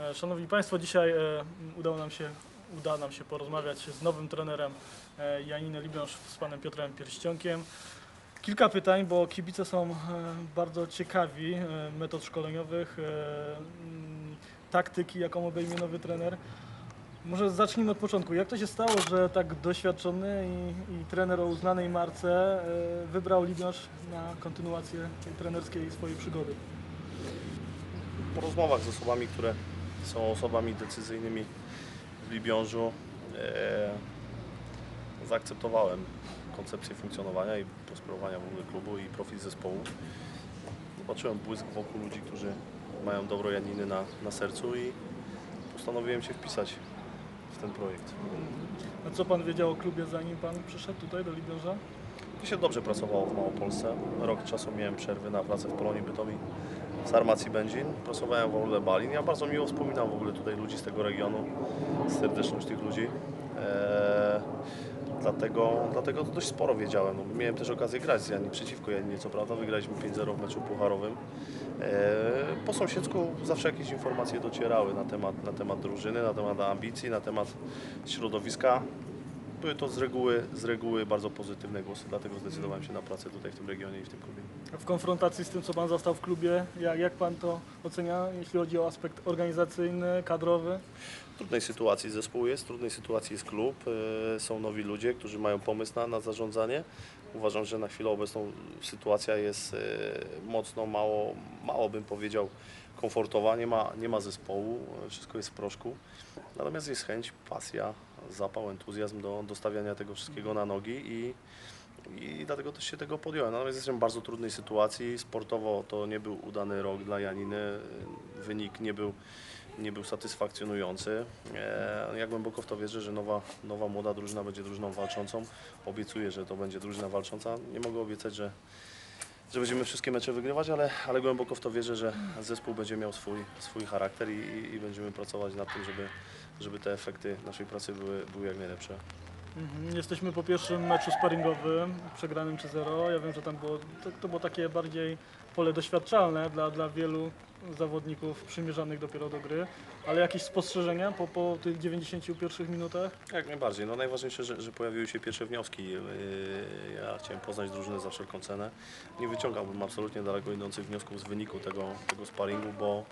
E, Szanowni Państwo, dzisiaj e, udało nam się, uda nam się porozmawiać z nowym trenerem e, Janiny Libiąż z panem Piotrem Pierścionkiem. Kilka pytań, bo kibice są bardzo ciekawi metod szkoleniowych, mm, taktyki, jaką obejmie nowy trener. Może zacznijmy od początku. Jak to się stało, że tak doświadczony i, i trener o uznanej marce wybrał Libiąż na kontynuację tej trenerskiej swojej przygody? po rozmowach z osobami, które są osobami decyzyjnymi w Libiążu, e, zaakceptowałem koncepcję funkcjonowania i prosperowania w ogóle klubu i profil zespołu. Zobaczyłem błysk wokół ludzi, którzy mają dobro Janiny na, na sercu i postanowiłem się wpisać w ten projekt. A co pan wiedział o klubie zanim pan przyszedł tutaj do Libiąża? Mi się dobrze pracowało w Małopolsce. Rok czasu miałem przerwy na pracę w Polonii Bytomi z Armacji Będzin. Pracowałem w ogóle Balin. Ja bardzo miło wspominam w ogóle tutaj ludzi z tego regionu, serdeczność tych ludzi. Eee, dlatego, dlatego to dość sporo wiedziałem. No, miałem też okazję grać z Jani przeciwko Janinie, co prawda wygraliśmy 5-0 w meczu pucharowym. Eee, po sąsiedzku zawsze jakieś informacje docierały na temat, na temat drużyny, na temat ambicji, na temat środowiska. Były to z reguły, z reguły bardzo pozytywne głosy, dlatego zdecydowałem się na pracę tutaj w tym regionie i w tym klubie. A W konfrontacji z tym, co pan zastał w klubie, jak, jak pan to ocenia, jeśli chodzi o aspekt organizacyjny, kadrowy? W trudnej sytuacji zespół jest, w trudnej sytuacji jest klub. e, Są nowi ludzie, którzy mają pomysł na, na zarządzanie. Uważam, że na chwilę obecną sytuacja jest e, mocno mało, mało bym powiedział, komfortowa. Nie ma, nie ma zespołu, e, wszystko jest w proszku. Natomiast jest chęć, pasja, zapał, entuzjazm do, do stawiania tego wszystkiego na nogi i, i dlatego też się tego podjąłem. Natomiast jestem w bardzo trudnej sytuacji. Sportowo to nie był udany rok dla Janiny. Wynik nie był, nie był satysfakcjonujący. E, Ja głęboko w to wierzę, że nowa, nowa młoda drużyna będzie drużyną walczącą. Obiecuję, że to będzie drużyna walcząca. Nie mogę obiecać, że, że będziemy wszystkie mecze wygrywać, ale, ale głęboko w to wierzę, że zespół będzie miał swój, swój charakter i, i, będziemy pracować nad tym, żeby, żeby te efekty naszej pracy były, były jak najlepsze. Mhm. Jesteśmy po pierwszym meczu sparingowym, przegranym 3-0. Ja wiem, że tam było, to, to było takie bardziej pole doświadczalne dla, dla wielu zawodników przymierzanych dopiero do gry. Ale jakieś spostrzeżenia po, po tych 91 minutach? Jak najbardziej. No najważniejsze, że, że pojawiły się pierwsze wnioski. Yy, Ja chciałem poznać drużynę za wszelką cenę. Nie wyciągałbym absolutnie daleko idących wniosków z wyniku tego, tego sparingu, bo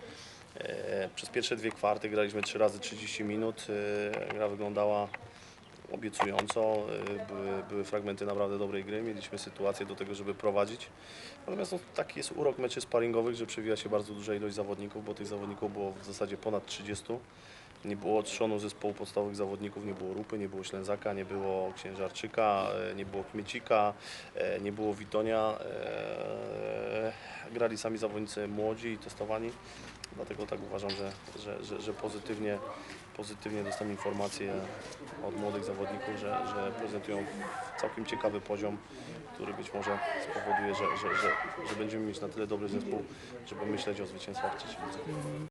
e, przez pierwsze dwie kwarty graliśmy 3 razy 30 minut. E, gra wyglądała obiecująco. E, były, były fragmenty naprawdę dobrej gry. Mieliśmy sytuację do tego, żeby prowadzić. Natomiast no, taki jest urok meczy sparingowych, że przewija się bardzo duża ilość zawodników, bo tych zawodników było w zasadzie ponad 30. Nie było trzonu zespołu podstawowych zawodników, nie było Rupy, nie było Ślęzaka, nie było Księżarczyka, e, nie było Kmiecika, e, nie było Witonia. e, Grali sami zawodnicy młodzi i testowani, dlatego tak uważam, że, że, że, że pozytywnie, pozytywnie dostałem informacje od młodych zawodników, że, że prezentują całkiem ciekawy poziom, który być może spowoduje, że, że, że, że będziemy mieć na tyle dobry zespół, żeby myśleć o zwycięstwach w.